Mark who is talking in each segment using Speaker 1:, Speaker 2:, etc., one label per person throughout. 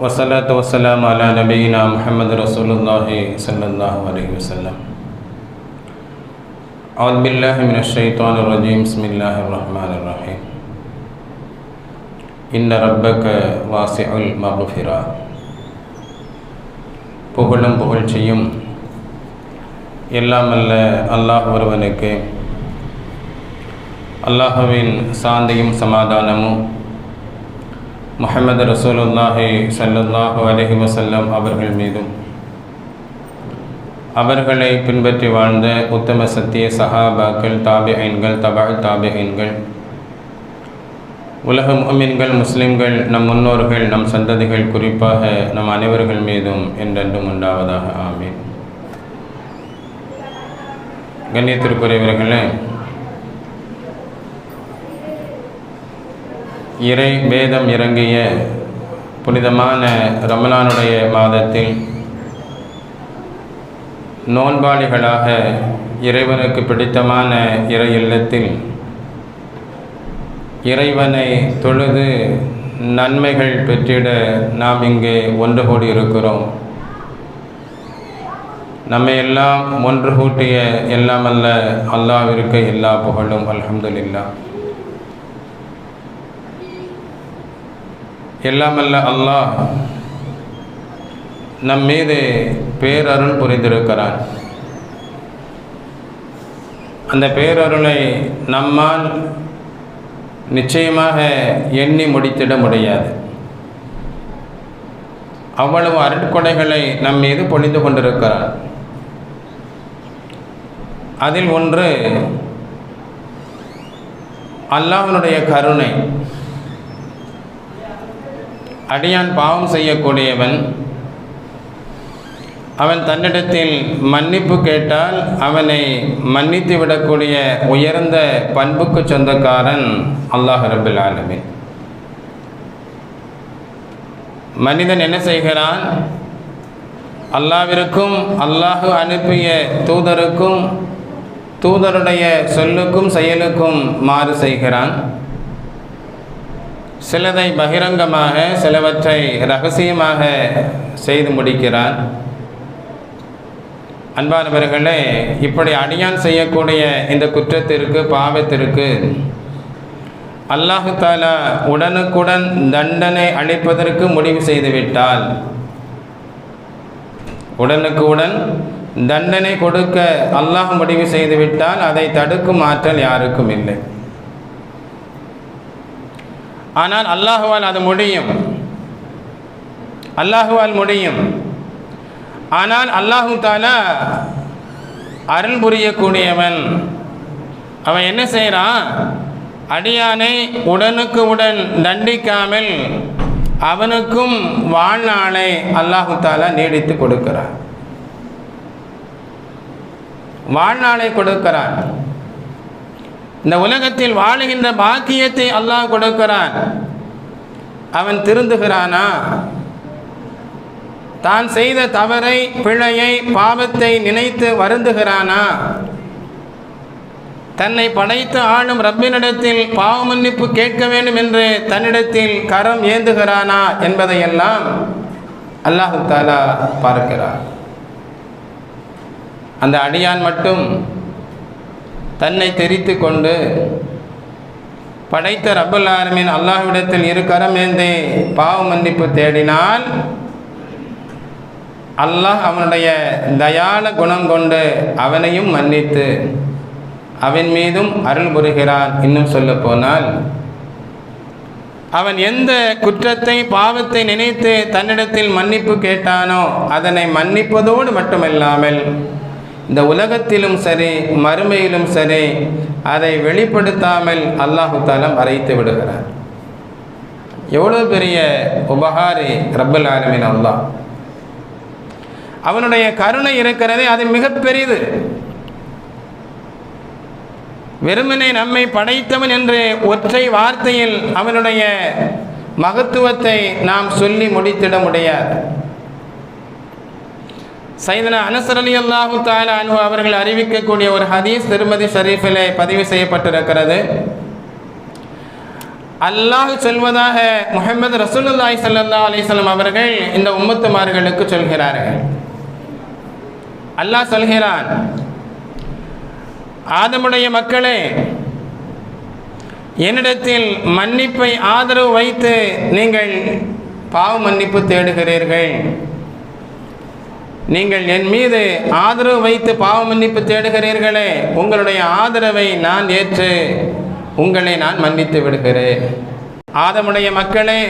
Speaker 1: والصلاة والسلام على نبينا محمد رسول الله صلى الله عليه وسلم أعوذ بالله من الشيطان الرجيم بسم الله الرحمن الرحيم إن ربك واسع المغفرة புகழும் புகழ்ச்சியும் எல்லாம் அல்ல அல்லாஹ் ஒருவனுக்கு அல்லாஹுவின் சாந்தியும் சமாதானமும் முகமது ரசூலுல்லாஹி சல்லுல்லாஹு அலஹி வசல்லம் அவர்கள் மீதும். அவர்களை பின்பற்றி வாழ்ந்த உத்தம சத்திய சஹாபாக்கள் தாபிஐன்கள் தபால் தாபிஐன்கள் உலக முமின்கள் முஸ்லிம்கள் நம் முன்னோர்கள் நம் சந்ததிகள் குறிப்பாக நம் அனைவர்கள் மீதும் என்றென்றும் உண்டாவதாக. ஆமீன். கண்ணியத்திற்குரியவர்களே இறை வேதம் இறங்கிய புனிதமான ரமலானுடைய மாதத்தில் நோன்பாளிகளாக இறைவனுக்கு பிடித்தமான இறை இல்லத்தில் இறைவனை தொழுது நன்மைகள் பெற்றிட நாம் இங்கே ஒன்று கூடி இருக்கிறோம் நம்மை எல்லாம் ஒன்று கூட்டிய எல்லாம் அல்ல அல்லாவிற்கு எல்லா புகழும் அலமதுல்லா எல்லாம் அல்ல அல்லாஹ் நம் மீது பேரருள் புரிந்திருக்கிறான். அந்த பேரருளை நம்மால் நிச்சயமாக எண்ணி முடித்திட முடியாது. அவ்வளவு அருட்கொடைகளை நம் மீது பொழிந்து கொண்டிருக்கிறார் அதில் ஒன்று அல்லாஹனுடைய கருணை. அடியான் பாவம் செய்யக்கூடியவன். அவன் தன்னிடத்தில் மன்னிப்பு கேட்டால் அவனை மன்னித்து விடக்கூடிய உயர்ந்த பண்புக்கு சொந்தக்காரன் அல்லாஹ் ரபுல் ஆலமின். மனிதன் என்ன செய்கிறான்? அல்லாவிற்கும் அல்லாஹு அனுப்பிய தூதருக்கும் தூதருடைய சொல்லுக்கும் செயலுக்கும் மாறு செய்கிறான். சிலதை பகிரங்கமாக சிலவற்றை ரகசியமாக செய்து முடிக்கிறார் அன்பானவர்களே இப்படி அடியான் செய்யக்கூடிய இந்த குற்றத்திற்கு பாவத்திற்கு அல்லாஹு தாலா உடனுக்குடன் தண்டனை அளிப்பதற்கு முடிவு செய்துவிட்டால் உடனுக்குடன் தண்டனை கொடுக்க அல்லாஹ் முடிவு செய்துவிட்டால் அதை தடுக்கும் ஆற்றல் யாருக்கும் இல்லை. ஆனால் அல்லாஹுவால் அது முடியும். அல்லாஹுவால் முடியும். ஆனால் அல்லாஹு தாலா அருள் புரியக்கூடியவன். அவன் என்ன செய்கிறான் அடியானை உடனுக்கு உடன் தண்டிக்காமல் அவனுக்கும் வாழ்நாளை அல்லாஹு தாலா நீடித்து கொடுக்கிறான். வாழ்நாளை கொடுக்கிறான். இந்த உலகத்தில் வாழுகின்ற பாக்கியத்தை அல்லாஹ் கொடுக்கிறான். அவன் திருந்துகிறானா? தான் செய்த தவறை பிழையை பாவத்தை நினைத்து வருந்துகிறானா? தன்னை படைத்து ஆளும் ரப்பினிடத்தில் பாவ மன்னிப்பு கேட்க வேண்டும் என்று தன்னிடத்தில் கரம் ஏந்துகிறானா என்பதையெல்லாம் அல்லாஹு தாலா பார்க்கிறார் அந்த அடியான் மட்டும் தன்னை தெரித்து கொண்டு படைத்த ரப்பல் ஆலமின் அல்லாஹ்விடத்தில் இரு கரமேந்தி பாவ மன்னிப்பு தேடினால் அல்லாஹ் அவனுடைய தயான குணம் கொண்டு அவனையும் மன்னித்து அவன் மீதும் அருள் புரிகிறான். இன்னும் சொல்ல போனால் அவன் எந்த குற்றத்தை பாவத்தை நினைத்து தன்னிடத்தில் மன்னிப்பு கேட்டானோ அதனை மன்னிப்பதோடு மட்டுமல்லாமல் இந்த உலகத்திலும் சரி மறுமையிலும் சரி அதை வெளிப்படுத்தாமல் அல்லாஹு தாலம் மறைத்து விடுகிறார். எவ்வளோ பெரிய உபகாரி ரப்பல் ஆலமின் அல்லாஹ். அவனுடைய கருணை இருக்கிறதே அது மிகப்பெரியது. வெறுமனே நம்மை படைத்தவன் என்று ஒற்றை வார்த்தையில் அவனுடைய மகத்துவத்தை நாம் சொல்லி முடித்திட முடியாது. சைதனா அனசர் அலி அல்லாஹு தாலா அனு அவர்கள் அறிவிக்கக்கூடிய ஒரு ஹதீஸ் திருமதி ஷரீஃபிலே பதிவு செய்யப்பட்டிருக்கிறது. அல்லாஹ் சொல்வதாக முகமது ரசூலுல்லாய் சல்லா அலிஸ்லாம் அவர்கள் இந்த உம்மத்துமார்களுக்கு சொல்கிறார்கள். அல்லாஹ் சொல்கிறான் ஆதமுடைய மக்களே என்னிடத்தில் மன்னிப்பை ஆதரவு வைத்து நீங்கள் பாவ மன்னிப்பு தேடுகிறீர்கள். நீங்கள் என் மீது ஆதரவு வைத்து பாவ மன்னிப்பு தேடுகிறீர்களே உங்களுடைய ஆதரவை நான் ஏற்று உங்களை நான் மன்னித்து விடுகிறேன். ஆதமுடைய மக்களே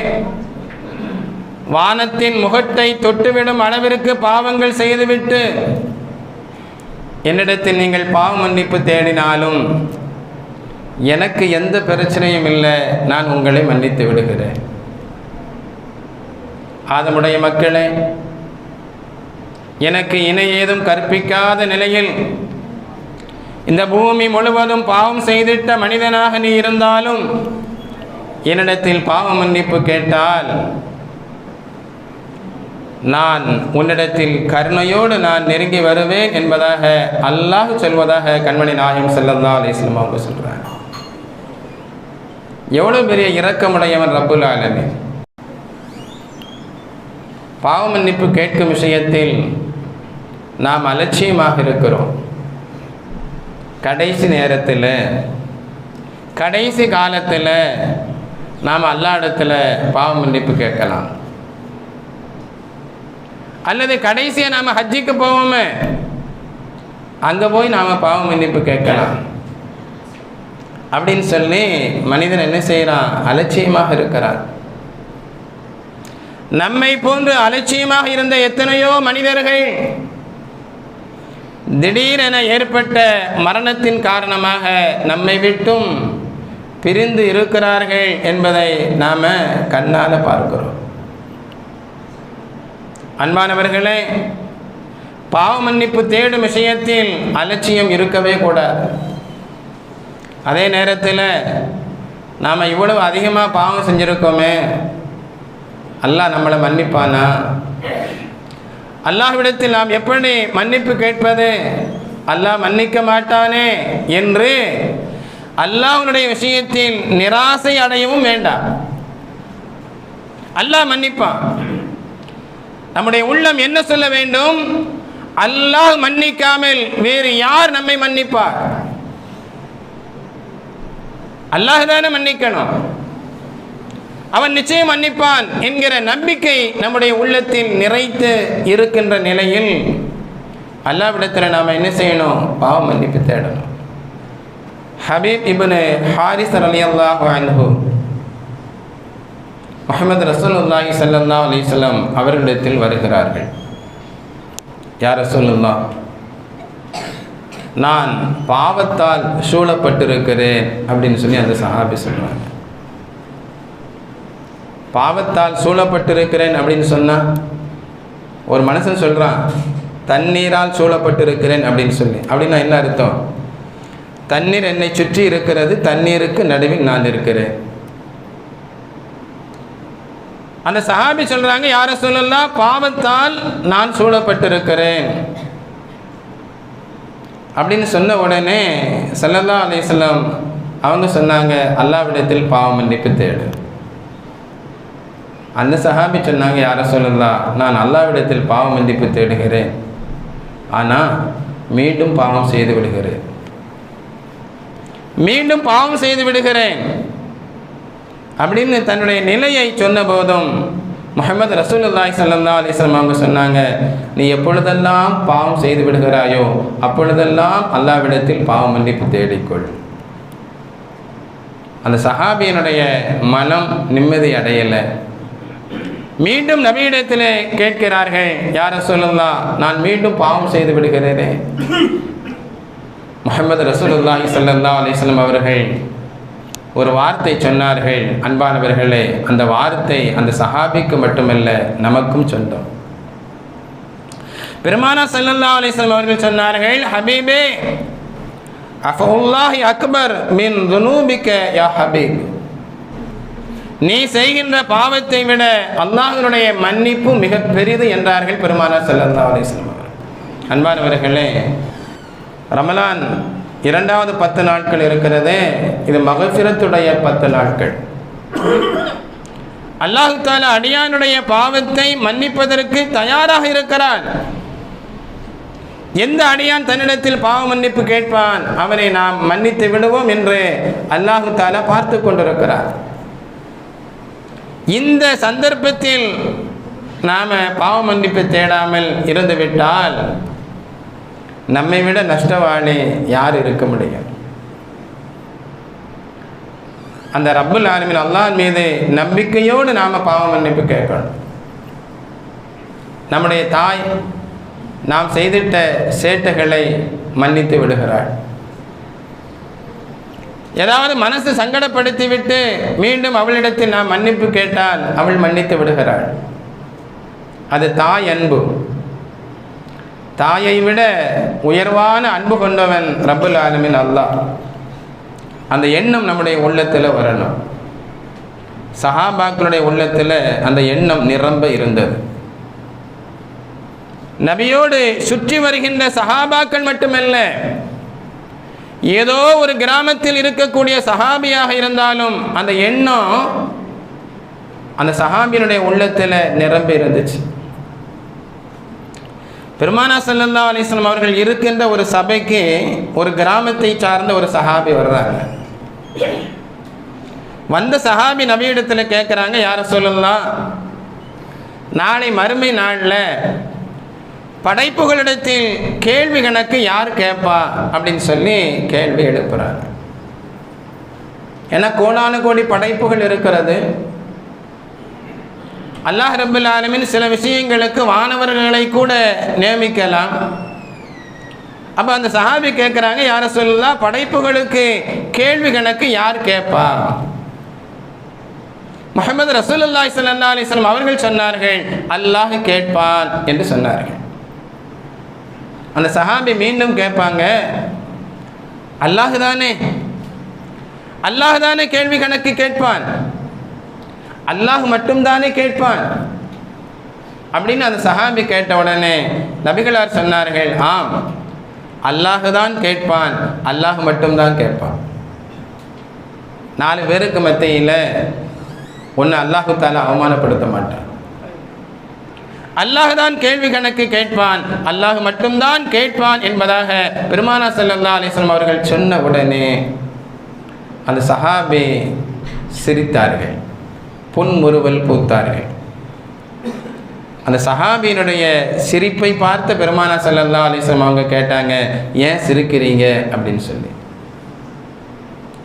Speaker 1: வானத்தின் முகத்தை தொட்டுவிடும் அளவிற்கு பாவங்கள் செய்துவிட்டு என்னிடத்தில் நீங்கள் பாவ மன்னிப்பு தேடினாலும் எனக்கு எந்த பிரச்சனையும் இல்லை நான் உங்களை மன்னித்து விடுகிறேன். ஆதமுடைய மக்களே எனக்கு இணை ஏதும் கற்பிக்காத நிலையில் இந்த பூமி முழுவதும் பாவம் செய்திட்ட மனிதனாக நீ இருந்தாலும் என்னிடத்தில் பாவ மன்னிப்பு கேட்டால் நான் உன்னிடத்தில் கருணையோடு நான் நெருங்கி வருவேன் என்பதாக அல்லாஹ் சொல்வதாக கண்மணி நாயம் செல்லல்லா அலிஸ்லம் அவங்க சொல்கிறார் எவ்வளோ பெரிய இரக்கமுடையவன் ரப்புல் ஆலமே பாவ மன்னிப்பு கேட்கும் விஷயத்தில் நாம் அலட்சியமாக இருக்கிறோம். கடைசி நேரத்தில் கடைசி காலத்தில் நாம் அல்லா இடத்துல பாவ மன்னிப்பு கேட்கலாம். அல்லது கடைசியை நாம் ஹஜ்ஜிக்கு போவோமே அங்கே போய் நாம் பாவ மன்னிப்பு கேட்கலாம். அப்படின்னு சொல்லி மனிதன் என்ன செய்கிறான் அலட்சியமாக இருக்கிறான். நம்மை போன்று அலட்சியமாக இருந்த எத்தனையோ மனிதர்கள் திடீரென ஏற்பட்ட மரணத்தின் காரணமாக நம்மை விட்டும் பிரிந்து இருக்கிறார்கள் என்பதை நாம் கண்ணால் பார்க்கிறோம். அன்பானவர்களே பாவ மன்னிப்பு தேடும் விஷயத்தில் அலட்சியம் இருக்கவே கூடாது. அதே நேரத்தில் நாம் இவ்வளவு அதிகமாக பாவம் செஞ்சுருக்கோமே அல்லாஹ் நம்மளை மன்னிப்பானா? அல்லாஹ்விடத்தில் நாம் எப்படி மன்னிப்பு கேட்பது? அல்லாஹ் மன்னிக்க மாட்டானே என்று அல்லாஹனுடைய விஷயத்தில் நிராசை அடையவும் வேண்டாம். அல்லாஹ் மன்னிப்பான். நம்முடைய உள்ளம் என்ன சொல்ல வேண்டும்? அல்லாஹ் மன்னிக்காமல் வேறு யார் நம்மை மன்னிப்பார்? அல்லாஹ் தானே மன்னிக்கணும். அவன் நிச்சயம் மன்னிப்பான் என்கிற நம்பிக்கை நம்முடைய உள்ளத்தில் நிறைத்து இருக்கின்ற நிலையில் அல்லாவிடத்தில் நாம் என்ன செய்யணும்? பாவ மன்னிப்பு தேடணும். ஹபீப் இபனு ஹாரிஸ் அலி அல்லாஹு அன்ஹு முகமது ரசூலுல்லாஹி சல்லல்லா அலிஸ்லாம் அவர்களிடத்தில் வருகிறார்கள். யார் ரசூலுல்லா நான் பாவத்தால் சூழப்பட்டிருக்கிறேன் அப்படின்னு சொல்லி அந்த சஹாபி சொல்லுவாங்க பாவத்தால் சூழப்பட்டிருக்கிறேன் அப்படின்னு சொன்னால் ஒரு மனுஷன் சொல்கிறான் தண்ணீரால் சூழப்பட்டிருக்கிறேன் அப்படின்னு சொல்லி. அப்படின்னா என்ன அர்த்தம்? தண்ணீர் என்னை சுற்றி இருக்கிறது தண்ணீருக்கு நடுவில் நான் இருக்கிறேன். அந்த சஹாபி சொல்கிறாங்க யார சொல்லலாம் பாவத்தால் நான் சூழப்பட்டிருக்கிறேன். அப்படின்னு சொன்ன உடனே சல்லல்லா அலிஸ்லாம் அவங்க சொன்னாங்க அல்லாவிடத்தில் பாவம் மன்னிப்பு தேடு. அந்த சஹாபி சொன்னாங்க யார சொல்லலாம் நான் அல்லாவிடத்தில் பாவம் மன்னிப்பு தேடுகிறேன். ஆனால் மீண்டும் பாவம் செய்து விடுகிறேன். மீண்டும் பாவம் செய்து விடுகிறேன். அப்படின்னு தன்னுடைய நிலையை சொன்ன போதும் முகமது ரசூலுல்லாய் சல்லா அலிஸ்லாம் அவங்க சொன்னாங்க நீ எப்பொழுதெல்லாம் பாவம் செய்து விடுகிறாயோ அப்பொழுதெல்லாம் அல்லாவிடத்தில் பாவம் மன்னிப்பு தேடிக்கொள். அந்த சஹாபியனுடைய மனம் நிம்மதி அடையலை. மீண்டும் நபியிடத்திலே கேட்கிறார்கள் யார சொல்லலாம் நான் மீண்டும் பாவம் செய்து விடுகிறேனே. முகமது ரசூலுல்லாஹி சல்லா அலிஸ்லம் அவர்கள் ஒரு வார்த்தை சொன்னார்கள். அன்பானவர்களே அந்த வார்த்தை அந்த சஹாபிக்கு மட்டுமல்ல நமக்கும் சொந்தம். பெருமானா சல்லல்லா அலிஸ்லம் அவர்கள் சொன்னார்கள் ஹபீபே அஃபுல்லாஹி அக்பர் மின் துனூபிக்க யா ஹபீப். நீ செய்கின்ற பாவத்தை விட அல்லாஹனுடைய மன்னிப்பு மிக பெரிது என்றார்கள் பெருமானார் செல்லந்தா அலைஹி அன்பானவர்களே ரமலான் இரண்டாவது பத்து நாட்கள் இருக்கிறது இது மகசிரத்துடைய பத்து நாட்கள். அல்லாஹு தாலா அடியானுடைய பாவத்தை மன்னிப்பதற்கு தயாராக இருக்கிறான். எந்த அடியான் தன்னிடத்தில் பாவ மன்னிப்பு கேட்பான்? அவனை நாம் மன்னித்து விடுவோம் என்று அல்லாஹு தாலா பார்த்து கொண்டிருக்கிறார். இந்த சந்தர்ப்பத்தில் நாம் பாவ மன்னிப்பு தேடாமல் இருந்துவிட்டால் நம்மை விட நஷ்டவாளி யார் இருக்க முடியும்? அந்த ரப்புல் ஆலமின் அல்லாஹ் மீது நம்பிக்கையோடு நாம் பாவ மன்னிப்பு கேட்கணும். நம்முடைய தாய் நாம் செய்திட்ட சேட்டைகளை மன்னித்து விடுகிறாள். ஏதாவது மனசு சங்கடப்படுத்தி விட்டு மீண்டும் அவளிடத்தில் நாம் மன்னிப்பு கேட்டால் அவள் மன்னித்து விடுகிறாள். அது தாய் அன்பு. தாயை விட உயர்வான அன்பு கொண்டவன் ரபுல் ஆலமின் அல்லாஹ். அந்த எண்ணம் நம்முடைய உள்ளத்தில் வரணும். சஹாபாக்களுடைய உள்ளத்தில் அந்த எண்ணம் நிரம்ப இருந்தது. நபியோடு சுற்றி வருகின்ற சஹாபாக்கள் மட்டுமல்ல ஏதோ ஒரு கிராமத்தில் இருக்கக்கூடிய சஹாபியாக இருந்தாலும் அந்த எண்ணம் அந்த சஹாபியனுடைய உள்ளத்தில் நிரம்பி இருந்துச்சு. பெருமானா சல்லல்லா அலிஸ்லாம் அவர்கள் இருக்கின்ற ஒரு சபைக்கு ஒரு கிராமத்தை சார்ந்த ஒரு சஹாபி வர்றாங்க. வந்த சஹாபி நபியிடத்தில் கேட்குறாங்க யாரை சொல்லலாம்? நாளை மறுமை நாளில் படைப்புகளிடத்தில் கேள்வி கணக்கு யார் கேட்பா அப்படின்னு சொல்லி கேள்வி எழுப்புறார். ஏன்னா கோடானு கோடி படைப்புகள் இருக்கிறது. அல்லாஹ் ரபுல் ஆலமின் சில விஷயங்களுக்கு வானவர்களை கூட நியமிக்கலாம். அப்போ அந்த சஹாபி கேட்குறாங்க யாரை சொல்லலாம் படைப்புகளுக்கு கேள்வி கணக்கு யார் கேட்பா முகமது ரசூலுல்லாய் சல்லா அலிஸ்லாம் அவர்கள் சொன்னார்கள் அல்லாஹ் கேட்பான் என்று சொன்னார்கள். அந்த சஹாபி மீண்டும் கேட்பாங்க அல்லாஹு தானே? அல்லாஹ் தானே? கேள்வி கணக்கு கேட்பான். அல்லாஹ் மட்டும்தானே கேட்பான். அப்படின்னு அந்த சஹாபி கேட்ட உடனே நபிகளார் சொன்னார்கள் ஆம் அல்லாஹு தான் கேட்பான் அல்லாஹ் மட்டும்தான் கேட்பான். நாலு பேருக்கு மத்தியில் ஒன்று அல்லாஹு தாலா அவமானப்படுத்த மாட்டான். அல்லாஹ் தான் கேள்வி கணக்கு கேட்பான். அல்லாஹ் மட்டும்தான் கேட்பான் என்பதாக பெருமானா சல்லா அலிஸ்லாம் அவர்கள் சொன்ன உடனே அந்த சஹாபி சிரித்தார்கள். புன்முறுவல் பூத்தார்கள். அந்த சஹாபியினுடைய சிரிப்பை பார்த்த பெருமானா சல்லல்லா அலிஸ்லாம் அவங்க கேட்டாங்க ஏன் சிரிக்கிறீங்க? அப்படின்னு சொல்லி.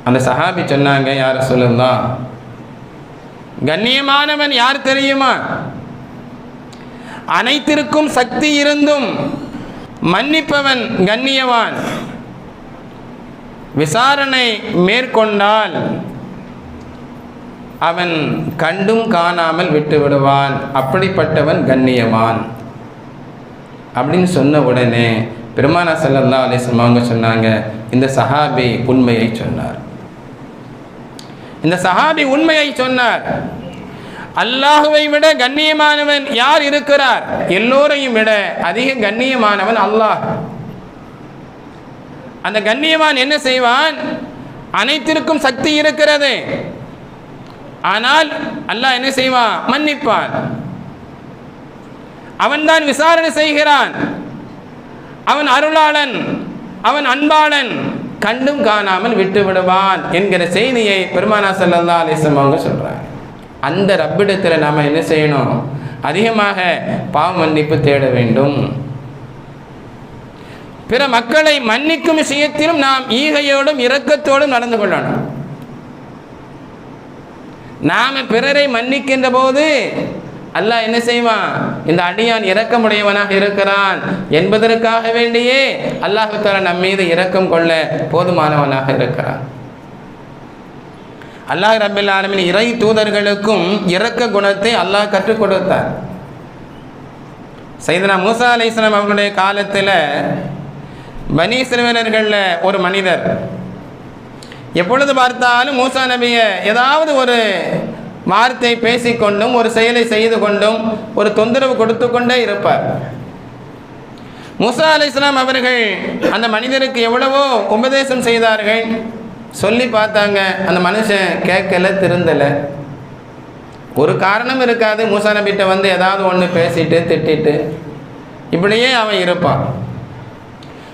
Speaker 1: அந்த சஹாபி சொன்னாங்க யார சொல்லுந்தான் கண்ணியமானவன் யார் தெரியுமா? அனைத்திற்கும் சக்தி இருந்தும் மன்னிப்பவன் கண்ணியவான். விசாரணை மேற்கொண்டால் அவன் கண்டும் காணாமல் விட்டு விடுவான் அப்படிப்பட்டவன் கண்ணியவான். அப்படின்னு சொன்ன உடனே பெருமானா சல்லல்லா அலிஸ்லாம் அவங்க சொன்னாங்க இந்த சஹாபி உண்மையை சொன்னார். இந்த சஹாபி உண்மையை சொன்னார். அல்லாஹுவை விட கண்ணியமானவன் யார் இருக்கிறார்? எல்லோரையும் விட அதிக கண்ணியமானவன் அல்லாஹ். அந்த கண்ணியவான் என்ன செய்வான்? அனைத்திற்கும் சக்தி இருக்கிறது. ஆனால் அல்லாஹ் என்ன செய்வான்? மன்னிப்பான். அவன்தான் விசாரணை செய்கிறான். அவன் அருளாளன் அவன் அன்பாளன் கண்டும் காணாமல் விட்டு விடுவான் என்கிற செய்தியை பெருமானா சல்லா அலிஸ்லாம் அவங்க சொல்றாங்க. அந்த ரப்பிடத்தில் நாம் என்ன செய்யணும்? அதிகமாக பாவ மன்னிப்பு தேட வேண்டும். பிற மக்களை மன்னிக்கும் விஷயத்திலும் நாம் ஈகையோடும் இரக்கத்தோடும் நடந்து கொள்ளணும். நாம் பிறரை மன்னிக்கின்ற போது அல்லாஹ் என்ன செய்வான்? இந்த அடியான் இரக்கமுடையவனாக இருக்கிறான் என்பதற்காக வேண்டியே அல்லாஹு தாலா நம்மீது இரக்கம் கொள்ள போதுமானவனாக இருக்கிறான். அல்லாஹ் ரபில் ஆலமின் இறை தூதர்களுக்கும் இறக்க குணத்தை அல்லாஹ் கற்றுக் கொடுத்தார். சைதனா மூசா அலி இஸ்லாம் அவர்களுடைய காலத்தில் பனி சிறுவனர்களில் ஒரு மனிதர். எப்பொழுது பார்த்தாலும் மூசா நபியை ஏதாவது ஒரு வார்த்தை பேசிக்கொண்டும் ஒரு செயலை செய்து கொண்டும் ஒரு தொந்தரவு கொடுத்து கொண்டே இருப்பார். மூசா அலி இஸ்லாம் அவர்கள் அந்த மனிதருக்கு எவ்வளவோ உபதேசம் செய்தார்கள். சொல்லி பார்த்தாங்க. அந்த மனுஷன் கேட்கல திருந்தலை. ஒரு காரணம் இருக்காது. மூசா நபிகிட்ட வந்து ஏதாவது ஒன்று பேசிட்டு திட்டிட்டு. இப்படியே அவன் இருப்பான்.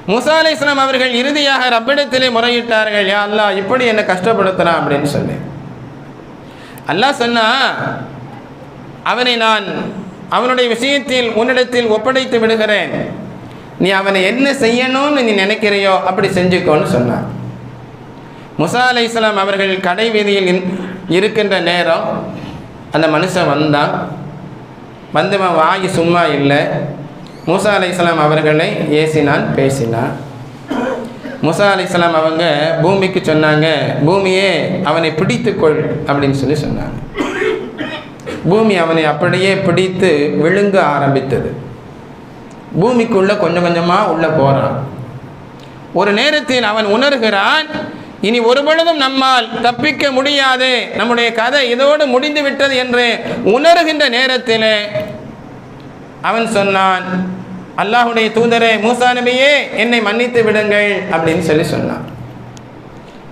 Speaker 1: முசா அலி இஸ்லாம் அவர்கள் இறுதியாக ரப்பிடத்திலே முறையிட்டார்கள். யா அல்லா இப்படி என்னை கஷ்டப்படுத்துகிறான் அப்படின்னு சொல்லி. அல்லாஹ் சொன்னா அவனை நான் அவனுடைய விஷயத்தில் உன்னிடத்தில் ஒப்படைத்து விடுகிறேன். நீ அவனை என்ன செய்யணும்னு நீ நினைக்கிறையோ அப்படி செஞ்சுக்கோன்னு சொன்னான். முசா அலை இஸ்லாம் அவர்கள் கடை வீதியில் இருக்கின்ற நேரம் அந்த மனுஷன் வந்தான். வந்தவன் வாய் சும்மா இல்லை. மூசா அலை இஸ்லாம் அவர்களை ஏசினான் பேசினான். முசா அலி இஸ்லாம் அவங்க பூமிக்கு சொன்னாங்க பூமியே அவனை பிடித்துக்கொள் அப்படின்னு சொல்லி சொன்னாங்க. பூமி அவனை அப்படியே பிடித்து விழுங்க ஆரம்பித்தது. பூமிக்குள்ளே கொஞ்சம் கொஞ்சமாக உள்ளே போகிறான் ஒரு நேரத்தில் அவன் உணர்கிறான் இனி ஒரு பொழுதும் நம்மால் தப்பிக்க முடியாது. நம்முடைய கதை இதோடு முடிந்து விட்டது என்று உணர்கின்ற நேரத்தில் அவன் சொன்னான் அல்லாஹுடைய தூதரே மூசா நபியே என்னை மன்னித்து விடுங்கள் அப்படின்னு சொல்லி சொன்னான்.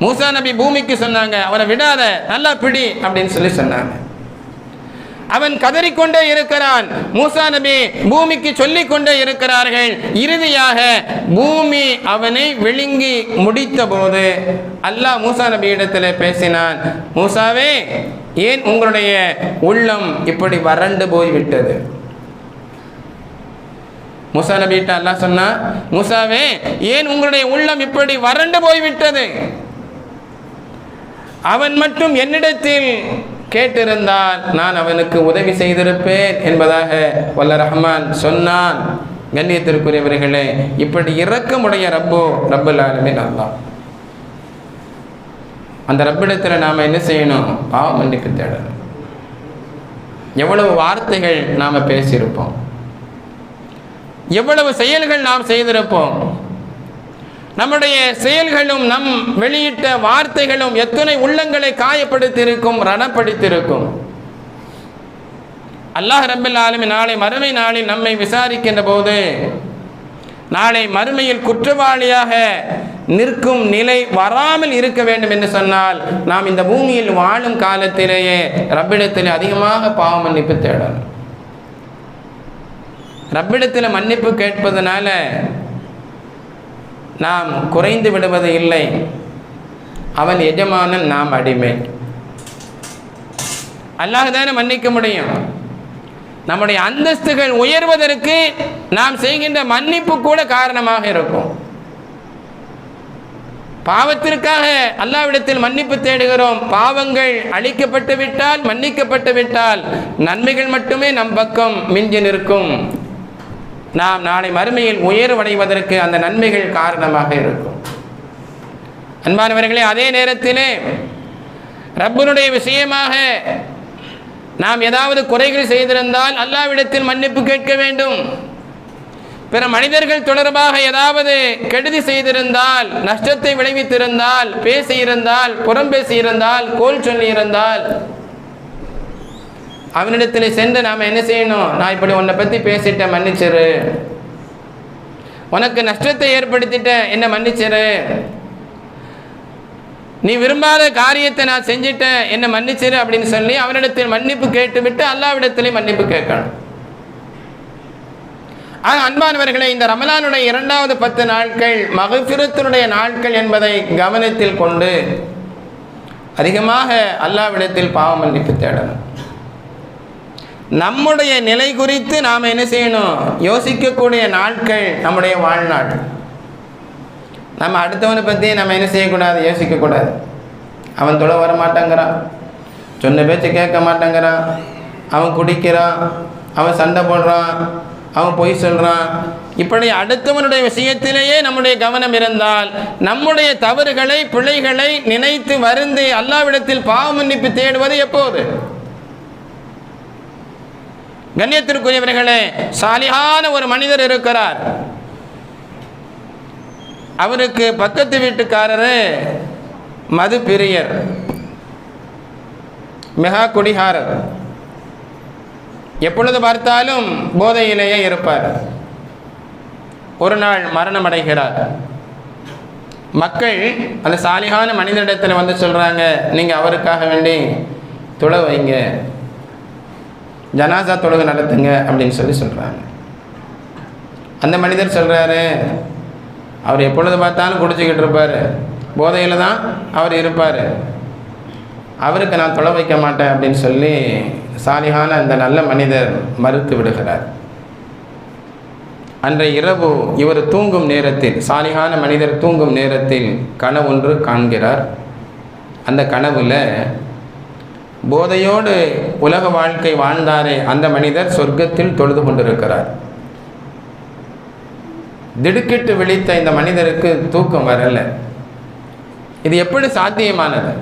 Speaker 1: மூசா நபி பூமிக்கு சொன்னாங்க அவரை விடாத நல்லா பிடி அப்படின்னு சொல்லி சொன்னாங்க. அவன் கதறிக்கொண்டே இருக்கிறான். மூசா நபி பூமிக்கு சொல்லிக் கொண்டே இருக்கிறார்கள். இறுதியாக பூமி அவனை விழுங்கி முடித்த போது அல்லாஹ் மூசா நபி இடத்துல பேசினான் மூசாவே ஏன் உங்களுடைய உள்ளம் இப்படி வறண்டு போய்விட்டது? முசா நபிட்ட அல்லாஹ் சொன்னா மூசாவே ஏன் உங்களுடைய உள்ளம் இப்படி வறண்டு போய்விட்டது? அவன் மட்டும் என்னிடத்தில் கேட்டிருந்தால் நான் அவனுக்கு உதவி செய்திருப்பேன் என்பதாக வல்ல ரஹ்மான் சொன்னான். கண்ணியத்திற்குரியவர்களே இப்படி இறக்கமுடைய ரப்போ ரப்பல் ஆலமீன் அல்லாஹ். அந்த ரப்பிடத்தில் நாம் என்ன செய்யணும்? பாவ மன்னிப்பு தேடணும். எவ்வளவு வார்த்தைகள் நாம் பேசியிருப்போம். எவ்வளவு செயல்கள் நாம் செய்திருப்போம். நம்முடைய செயல்களும் நம் வெளியிட்ட வார்த்தைகளும் எத்தனை உள்ளங்களை காயப்படுத்தியிருக்கும் ரணப்படுத்தியிருக்கும். அல்லாஹ் ரப்பல் ஆலமி நாளை மறுமை நாளில் நம்மை விசாரிக்கின்ற போது நாளை மறுமையில் குற்றவாளியாக நிற்கும் நிலை வராமல் இருக்க வேண்டும் என்று சொன்னால் நாம் இந்த பூமியில் வாழும் காலத்திலேயே ரப்பிடத்தில் அதிகமாக பாவ மன்னிப்பு தேடணும். ரப்பிடத்தில் மன்னிப்பு கேட்பதனால நாம் குறைந்து விடுவது இல்லை. அவன் எஜமானன் நாம் அடிமை. அல்லாஹ் தானே மன்னிக்க முடியும். நம்முடைய அந்தஸ்துகள் உயர்வதற்கு நாம் செய்கின்ற மன்னிப்பு கூட காரணமாக இருக்கும். பாவத்திற்காக அல்லாவிடத்தில் மன்னிப்பு தேடுகிறோம். பாவங்கள் அழிக்கப்பட்டு விட்டால் மன்னிக்கப்பட்டு விட்டால் நன்மைகள் மட்டுமே நம் பக்கம் மிஞ்சி நிற்கும். நாம் நாளை மறுமையில் உயர்வடைவதற்கு அந்த நன்மைகள் காரணமாக இருக்கும். அன்பானவர்களே அதே நேரத்திலே ரப்பனுடைய விஷயமாக நாம் ஏதாவது குறைகள் செய்திருந்தால் அல்லாவிடத்தில் மன்னிப்பு கேட்க வேண்டும். பிற மனிதர்கள் தொடர்பாக ஏதாவது கெடுதி செய்திருந்தால் நஷ்டத்தை விளைவித்திருந்தால் பேசியிருந்தால் புறம் பேசியிருந்தால் கோல் சொல்லியிருந்தால் அவனிடத்தில் சென்று நாம் என்ன செய்யணும்? நான் இப்படி உன்னை பற்றி பேசிட்டேன் மன்னிச்சிரு. உனக்கு நஷ்டத்தை ஏற்படுத்திட்டேன் என்ன மன்னிச்சிரு. நீ விரும்பாத காரியத்தை நான் செஞ்சிட்டேன் என்ன மன்னிச்சிரு அப்படின்னு சொல்லி அவனிடத்தில் மன்னிப்பு கேட்டுவிட்டு அல்லாவிடத்திலே மன்னிப்பு கேட்கணும். ஆனால் அன்பானவர்களே இந்த ரமலானுடைய இரண்டாவது பத்து நாட்கள் மகபிரத்தினுடைய நாட்கள் என்பதை கவனத்தில் கொண்டு அதிகமாக அல்லாவிடத்தில் பாவ மன்னிப்பு தேடணும். நம்முடைய நிலை குறித்து நாம் என்ன செய்யணும்? யோசிக்கக்கூடிய நாட்கள் நம்முடைய வாழ்நாள். நம்ம அடுத்தவனை பற்றி நம்ம என்ன செய்யக்கூடாது? யோசிக்கக்கூடாது. அவன் தொலை வர மாட்டேங்கிறான். சொன்ன பேச்சு கேட்க மாட்டேங்கிறான். அவன் குடிக்கிறான். அவன் சண்டை போடுறான். அவன் பொய் சொல்கிறான் இப்படி அடுத்தவனுடைய விஷயத்திலேயே நம்முடைய கவனம் இருந்தால் நம்முடைய தவறுகளை பிழைகளை நினைத்து வருந்து அல்லாவிடத்தில் பாவ மன்னிப்பு தேடுவது எப்போது? கண்ணியத்திற்குரியவர்களே சாலியான ஒரு மனிதர் இருக்கிறார். அவருக்கு பக்கத்து வீட்டுக்காரரு மது பிரியர் மெகா குடிகாரர். எப்பொழுது பார்த்தாலும் போதையிலேயே இருப்பார். ஒரு நாள் மரணம் அடைகிறார். மக்கள் அந்த சாலிகான மனிதனிடத்தில் வந்து சொல்கிறாங்க நீங்கள் அவருக்காக வேண்டி துள வைங்க. ஜனாசா தொழுகை நடத்துங்க அப்படின்னு சொல்லி சொல்கிறாங்க அந்த மனிதர் சொல்கிறாரு அவர் எப்பொழுது பார்த்தாலும் குடிச்சிக்கிட்டு இருப்பார். போதையில் தான் அவர் இருப்பார். அவருக்கு நான் தொலை வைக்க மாட்டேன் அப்படின்னு சொல்லி சாலிகான அந்த நல்ல மனிதர் மறுத்து விடுகிறார். அன்றைய இரவு இவர் தூங்கும் நேரத்தில் சாலிகான மனிதர் தூங்கும் நேரத்தில் கனவொன்று காண்கிறார். அந்த கனவில் போதையோடு உலக வாழ்க்கை வாழ்ந்தாரே அந்த மனிதர் சொர்க்கத்தில் தொழுது கொண்டிருக்கிறார். திடுக்கிட்டு விழித்த இந்த மனிதருக்கு தூக்கம் வரல. இது எப்படி சாத்தியமானது?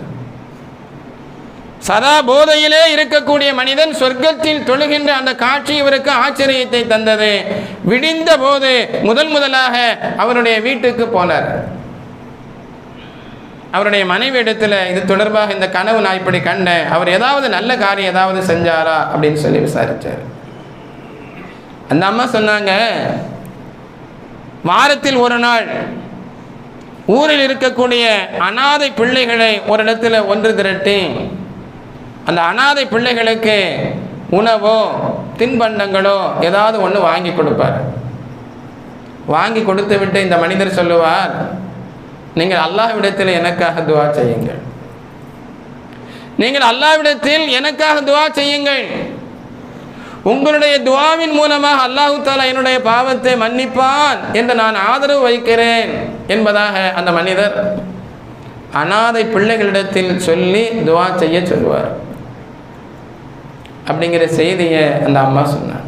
Speaker 1: சதா போதையிலே இருக்கக்கூடிய மனிதன் சொர்க்கத்தில் தொழுகின்ற அந்த காட்சி இவருக்கு ஆச்சரியத்தை தந்தது. விடிந்த போது முதல் முதலாக அவருடைய வீட்டுக்கு போனார். அவருடைய மனைவி இடத்துல இது தொடர்பாக இந்த கனவு நான் இப்படி கண்டேன். அவர் ஏதாவது நல்ல காரியம் ஏதாவது செஞ்சாரா? அப்படின்னு சொல்லி விசாரித்தார் அந்த அம்மா சொன்னாங்க வாரத்தில் ஒரு நாள் ஊரில் இருக்கக்கூடிய அனாதை பிள்ளைகளை ஒரு இடத்துல ஒன்று திரட்டி அந்த அனாதை பிள்ளைகளுக்கு உணவோ தின்பண்டங்களோ ஏதாவது ஒன்று வாங்கி கொடுப்பார். வாங்கி கொடுத்து விட்டு இந்த மனிதர் சொல்லுவார் நீங்கள் அல்லாஹ்விடத்தில் எனக்காக துவா செய்யுங்கள். நீங்கள் அல்லாஹ்விடத்தில் எனக்காக துவா செய்யுங்கள். உங்களுடைய துவாவின் மூலமாக அல்லாஹு தாலா என்னுடைய பாவத்தை மன்னிப்பான் என்று நான் ஆதரவு வைக்கிறேன் என்பதாக அந்த மனிதர் அனாதை பிள்ளைகளிடத்தில் சொல்லி துவா செய்ய சொல்லுவார். அப்படிங்கிற செய்தியை அந்த அம்மா சொன்னார்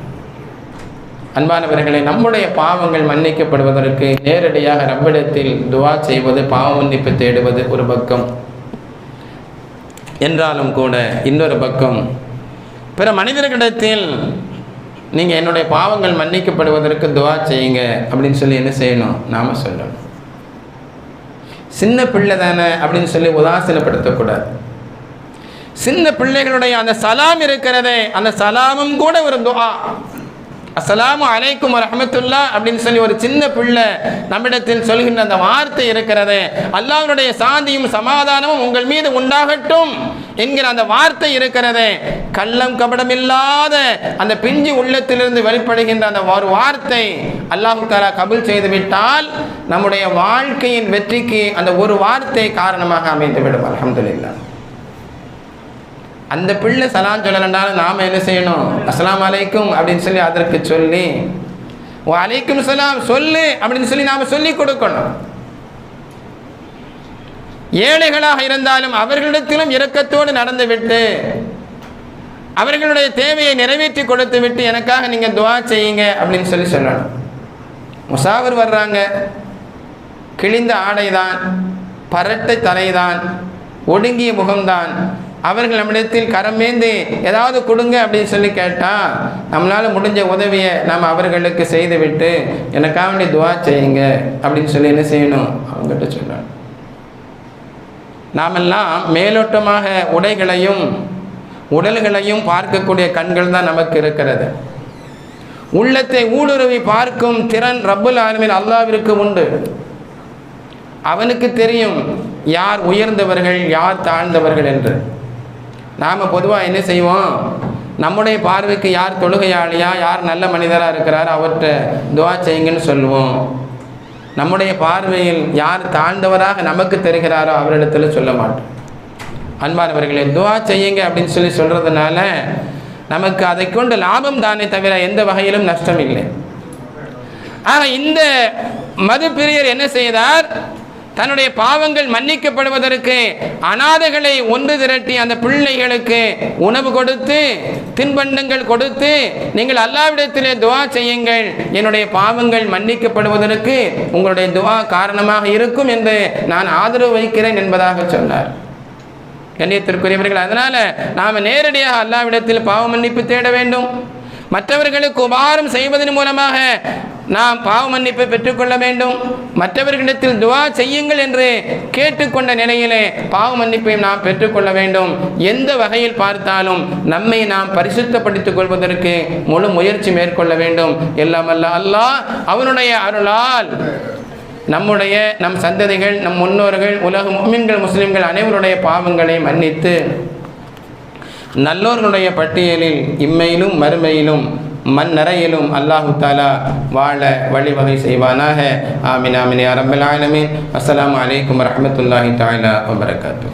Speaker 1: அன்பானவர்களை நம்முடைய பாவங்கள் மன்னிக்கப்படுவதற்கு நேரடியாக நம்மிடத்தில் துவா செய்வது பாவ மன்னிப்பு தேடுவது ஒரு பக்கம். என்றாலும் கூட இன்னொரு பக்கம் பிற மனிதர்களிடத்தில் நீங்கள் என்னுடைய பாவங்கள் மன்னிக்கப்படுவதற்கு துவா செய்யுங்க அப்படின்னு சொல்லி என்ன செய்யணும்? நாம் சொல்லணும். சின்ன பிள்ளை தானே அப்படின்னு சொல்லி உதாசீனப்படுத்தக்கூடாது. சின்ன பிள்ளைகளுடைய அந்த சலாம் இருக்கிறதே அந்த சலாமும் கூட ஒரு துவா. அஸ்ஸலாமு அலைக்கும் ரஹமத்துல்லா அப்படின்னு சொல்லி ஒரு சின்ன பிள்ளை நம்மிடத்தில் சொல்கின்ற அந்த வார்த்தை இருக்கிறது. அல்லாஹ்வுடைய சாந்தியும் சமாதானமும் உங்கள் மீது உண்டாகட்டும் என்கிற அந்த வார்த்தை இருக்கிறது. கள்ளம் கபடமில்லாத அந்த பிஞ்சு உள்ளத்திலிருந்து வெளிப்படுகின்ற அந்த ஒரு வார்த்தை அல்லாஹு தாலா கபுல் செய்து விட்டால் நம்முடைய வாழ்க்கையின் வெற்றிக்கு அந்த ஒரு வார்த்தை காரணமாக அமைந்துவிடும். அலமதுல்லா அந்த பிள்ளை சலாம் சொல்லலன்றாலும் நாம் என்ன செய்யணும்? அஸ்லாம் அலைக்கும் அப்படின்னு சொல்லி அதற்கு சொல்லி ஓ அலைக்கும் சலாம் சொல்லு அப்படின்னு சொல்லி நாம் சொல்லி கொடுக்கணும். ஏழைகளாக இருந்தாலும் அவர்களிடத்திலும் இரக்கத்தோடு நடந்துவிட்டு அவர்களுடைய தேவையை நிறைவேற்றி கொடுத்து விட்டு எனக்காக நீங்கள் துவா செய்யுங்க அப்படின்னு சொல்லி சொல்லணும். முசாஃபர் வர்றாங்க. கிழிந்த ஆடைதான் பரட்டை தலைதான் ஒடுங்கிய முகம்தான் அவர்கள் நம்மிடத்தில் கரமேந்து ஏதாவது கொடுங்க அப்படின்னு சொல்லி கேட்டால் நம்மளால் முடிஞ்ச உதவியை நாம் அவர்களுக்கு செய்துவிட்டு எனக்காக வேண்டி துவா செய்யுங்க அப்படின்னு சொல்லி என்ன செய்யணும்? அவங்ககிட்ட சொல்லணும் நாமெல்லாம் மேலோட்டமாக உடைகளையும் உடல்களையும் பார்க்கக்கூடிய கண்கள் தான் நமக்கு இருக்கிறது. உள்ளத்தை ஊடுருவி பார்க்கும் திறன் ரப்புல் ஆலமீன் அல்லாவிற்கு உண்டு. அவனுக்கு தெரியும் யார் உயர்ந்தவர்கள் யார் தாழ்ந்தவர்கள் என்று. நாம் பொதுவாக என்ன செய்வோம்? நம்முடைய பார்வைக்கு யார் தொழுகையாளியா யார் நல்ல மனிதராக இருக்கிறார் அவர்கிட்ட துவா செய்யுங்கன்னு சொல்லுவோம். நம்முடைய பார்வையில் யார் தாழ்ந்தவராக நமக்கு தெரிகிறாரோ அவரிடத்தில் சொல்ல மாட்டோம். அன்பானவர்களே துவா செய்யுங்க அப்படின்னு சொல்லி சொல்கிறதுனால நமக்கு அதை கொண்டு லாபம் தானே தவிர எந்த வகையிலும் நஷ்டம் இல்லை. ஆனால் இந்த மது பிரியர் என்ன செய்தார்? தன்னுடைய பாவங்கள் மன்னிக்கப்படுவதற்கு அனாதைகளை ஒன்று திரட்டி அந்த பிள்ளைகளுக்கு உணவு கொடுத்து தின்பண்டங்கள் கொடுத்து நீங்கள் அல்லாவிடத்திலே துவா செய்யுங்கள். என்னுடைய பாவங்கள் மன்னிக்கப்படுவதற்கு உங்களுடைய துவா காரணமாக இருக்கும் என்று நான் ஆதரவு வைக்கிறேன் என்பதாக சொன்னார். கண்ணியத்திற்குரியவர்கள் அதனால நாம் நேரடியாக அல்லாவிடத்தில் பாவ மன்னிப்பு தேட வேண்டும். மற்றவர்களுக்கு உபாரம் செய்வதன் மூலமாக நாம் பாவ மன்னிப்பை பெற்றுக்கொள்ள வேண்டும். மற்றவர்களிடத்தில் துவா செய்யுங்கள் என்று கேட்டுக்கொண்ட நிலையிலே பாவ மன்னிப்பை நாம் பெற்றுக்கொள்ள வேண்டும். எந்த வகையில் பார்த்தாலும் நம்மை நாம் பரிசுத்தப்படுத்திக் கொள்வதற்கு முழு முயற்சி மேற்கொள்ள வேண்டும். எல்லாம் அல்ல அல்லாஹ் அவனுடைய அருளால் நம்முடைய நம் சந்ததிகள் நம் முன்னோர்கள் உலக முஸ்லிம்கள் முஸ்லிம்கள் அனைவருடைய பாவங்களை மன்னித்து நல்லோர்களுடைய பட்டியலில் இம்மையிலும் மறுமையிலும் மண்ணறையிலும் அல்லாஹு தாலா வாழ வழிவகை செய்வானாக. ஆமின் ஆமின் அரபல் ஆலமீன். அஸ்ஸலாமு அலைக்கும் வரஹ்மத்துல்லாஹி தஆலா வபரகாத்துஹு.